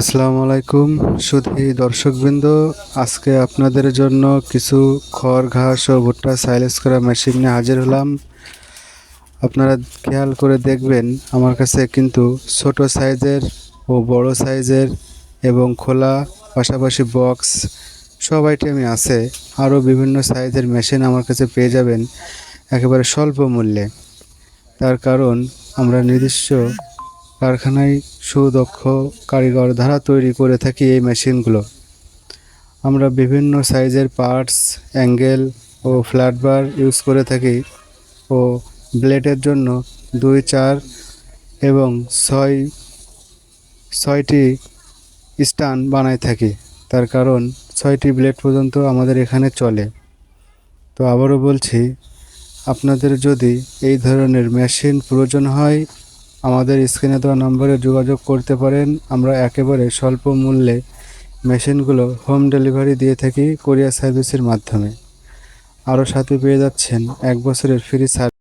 আসসালামু আলাইকুম সুধী দর্শকবৃন্দ। আজকে আপনাদের জন্য কিছু খড়, ঘাস ও ভুট্টা সাইলেজ করা মেশিন নিয়ে হাজির হলাম। আপনারা খেয়াল করে দেখবেন, আমার কাছে কিন্তু ছোট সাইজের ও বড় সাইজের এবং খোলা, পাশাপাশি বক্স সব আইটেমই আছে। আরও বিভিন্ন সাইজের মেশিন আমার কাছে পেয়ে যাবেন একেবারে স্বল্প মূল্যে। তার কারণ, আমরা নিজস্ব কারখানায় সুদক্ষ কারিগর দ্বারা তৈরি করে থাকি এই মেশিনগুলো। আমরা বিভিন্ন সাইজের পার্টস, অ্যাঙ্গেল ও ফ্ল্যাট বার ইউজ করে থাকি ও ব্লেডের জন্য দুই, চার এবং ছয়, ছয়টি স্টান বানাই থাকি। তার কারণ ছয়টি ব্লেড পর্যন্ত আমাদের এখানে চলে। তো আবারও বলছি, আপনাদের যদি এই ধরনের মেশিন প্রয়োজন হয় আমাদের স্ক্রিনে দেওয়া নম্বরে যোগাযোগ করতে পারেন। আমরা একেবারে স্বল্প মূল্যে মেশিনগুলো হোম ডেলিভারি দিয়ে থাকি কোরিয়ার সার্ভিসের মাধ্যমে। আরও সাথে পেয়ে যাচ্ছেন এক বছরের ফ্রি সার্ভিস।